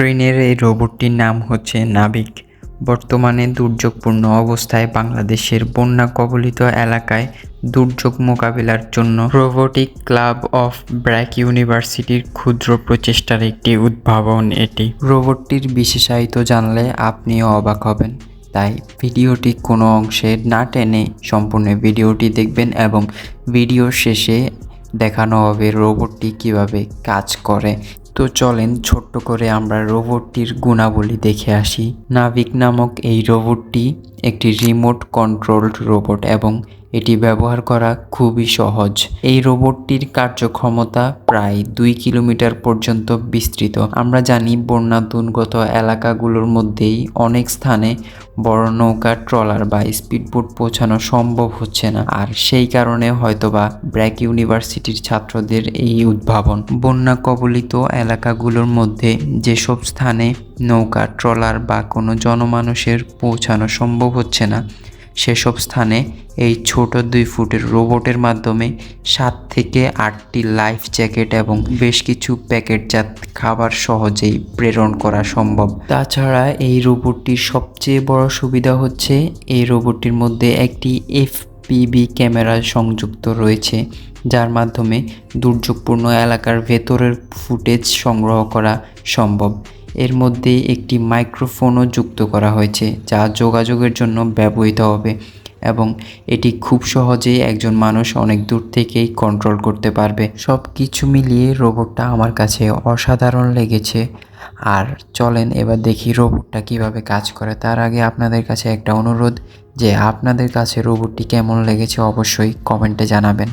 স্ক্রিনের এই রোবটটির নাম হচ্ছে নাবিক। বর্তমানে দুর্যোগপূর্ণ অবস্থায় বাংলাদেশের বন্যা কবলিত এলাকায় দুর্যোগ মোকাবিলার জন্য রোবোটিক ক্লাব অফ ব্র্যাক ইউনিভার্সিটির ক্ষুদ্র প্রচেষ্টার একটি উদ্ভাবন এটি। রোবটটির বিশেষায়িত জানলে আপনিও অবাক হবেন। তাই ভিডিওটি কোনো অংশে না টেনে সম্পূর্ণ ভিডিওটি দেখবেন এবং ভিডিওর শেষে দেখানো হবে রোবটটি কীভাবে কাজ করে। তো চলেন ছোট্ট করে আমরা রোবটটির গুণাবলী দেখে আসি। নাবিক নামক এই রোবটটি একটি রিমোট কন্ট্রোলড রোবট এবং এটি ব্যবহার করা খুবই সহজ। এই রোবটটির কার্যক্ষমতা প্রায় দুই কিলোমিটার পর্যন্ত বিস্তৃত। আমরা জানি বন্যা দুর্গত এলাকাগুলোর মধ্যেই অনেক স্থানে বড় নৌকা, ট্রলার বা স্পিডবোট পৌঁছানো সম্ভব হচ্ছে না। আর সেই কারণে হয়তোবা ব্র্যাক ইউনিভার্সিটির ছাত্রদের এই উদ্ভাবন। বন্যা কবলিত এলাকাগুলোর মধ্যে যেসব স্থানে নৌকা, ট্রলার বা কোনো জনমানুষের পৌঁছানো সম্ভব হচ্ছে না সেসব স্থানে এই ছোট দুই ফুটের রোবটের মাধ্যমে সাত থেকে আটটি লাইফ জ্যাকেট এবং বেশ কিছু প্যাকেটজাত খাবার সহজেই প্রেরণ করা সম্ভব। তাছাড়া এই রোবটটির সবচেয়ে বড় সুবিধা হচ্ছে এই রোবটটির মধ্যে একটি এফপিবি ক্যামেরা সংযুক্ত রয়েছে, যার মাধ্যমে দুর্যোগপূর্ণ এলাকার ভেতরের ফুটেজ সংগ্রহ করা সম্ভব। এর মধ্যে একটি মাইক্রোফোনও যুক্ত করা হয়েছে, যা যোগাযোগের জন্য ব্যবহৃত হবে এবং এটি খুব সহজেই একজন মানুষ অনেক দূর থেকেই কন্ট্রোল করতে পারবে। সব কিছু মিলিয়ে রোবটটা আমার কাছে অসাধারণ লেগেছে। আর চলেন এবার দেখি রোবটটা কীভাবে কাজ করে। তার আগে আপনাদের কাছে একটা অনুরোধ যে আপনাদের কাছে রোবটটি কেমন লেগেছে অবশ্যই কমেন্টে জানাবেন।